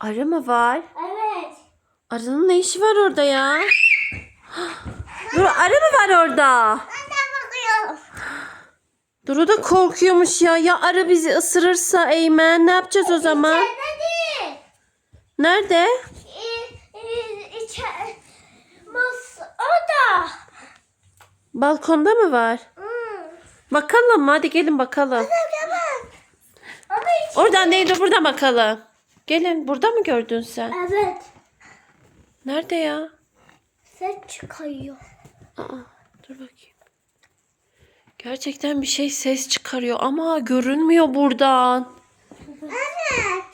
Arı mı var? Evet. Arının ne işi var orada ya? Dur arı mı var orada? Duru da korkuyormuş ya. Ya arı bizi ısırırsa Eymen ne yapacağız o zaman? Dedi. Nerede? İ, i, içer. Mas orada. Balkonda mı var? Hmm. Bakalım? Hadi gelin bakalım. Oradan değil de buradan bakalım. Gelin burada mı gördün sen? Evet. Nerede ya? Ses çıkıyor. Aa, dur bakayım. Gerçekten bir şey ses çıkarıyor ama görünmüyor buradan. Evet.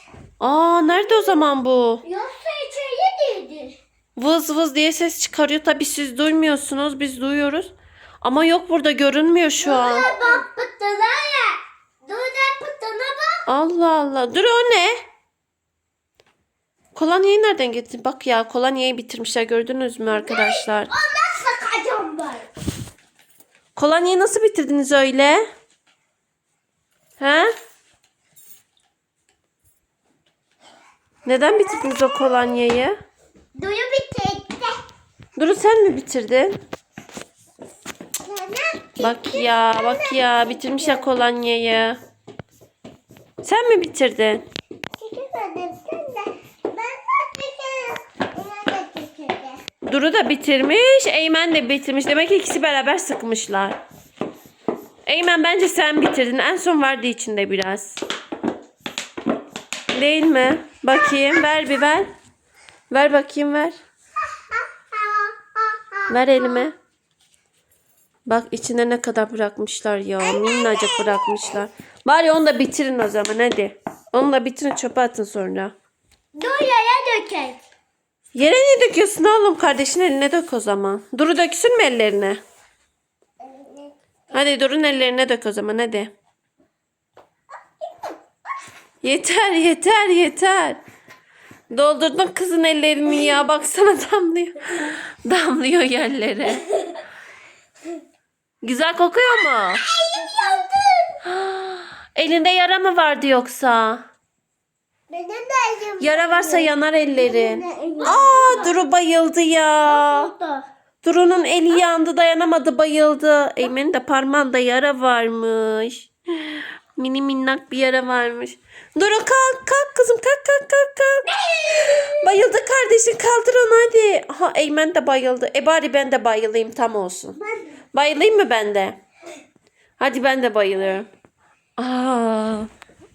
Aa nerede o zaman bu? Yoksa içeri değildir. Vız vız diye ses çıkarıyor. Tabii siz duymuyorsunuz. Biz duyuyoruz. Ama yok burada görünmüyor şu an. Bak pıttına ya. Dur da pıttına bak. Allah Allah. Dur o ne? Kolonyayı nereden getirdin? Bak ya kolonyayı bitirmişler gördünüz mü arkadaşlar? Ondan sıkacağım ben. Kolonyayı nasıl bitirdiniz öyle? He? Neden bitirdiniz o kolonyayı? Duyu bitirdi. Duru sen mi bitirdin? Bak ya bak ya bitirmişler kolonyayı. Sen mi bitirdin? Çekemedim sen de. Ben sadece ona da çekildi. Duru da bitirmiş, Eymen de bitirmiş. Demek ki ikisi beraber sıkmışlar. Eymen bence sen bitirdin. En son vardı içinde biraz. Değil mi? Bakayım ver bir ver. Ver bakayım ver. Ver elime. Bak içinde ne kadar bırakmışlar ya. Minnacık bırakmışlar. Bari onu da bitirin o zaman hadi. Onu da bitirin çöpe atın sonra. Dur yaya döker. Yere ne döküyorsun oğlum? Kardeşin eline dök o zaman. Duru döksün mü ellerine? Hadi Duru'nun ellerine dök o zaman hadi. Yeter yeter yeter. Doldurdun kızın ellerini ya. Baksana damlıyor. Damlıyor yerlere. Güzel kokuyor mu? Elinde yara mı vardı yoksa? Benim de elim Yara varsa yanar ellerin. Aa Duru bayıldı ya. Duru'nun eli yandı dayanamadı bayıldı. Eymen'in de parmağında yara varmış. Mini minnak bir yara varmış. Duru kalk kalk kızım kalk kalk kalk kalk. Bayıldı kardeşin kaldır onu hadi. Aha Eymen de bayıldı. E bari ben de bayılayım tam olsun. Bayılayım mı ben de? Hadi ben de bayılıyorum. Aa,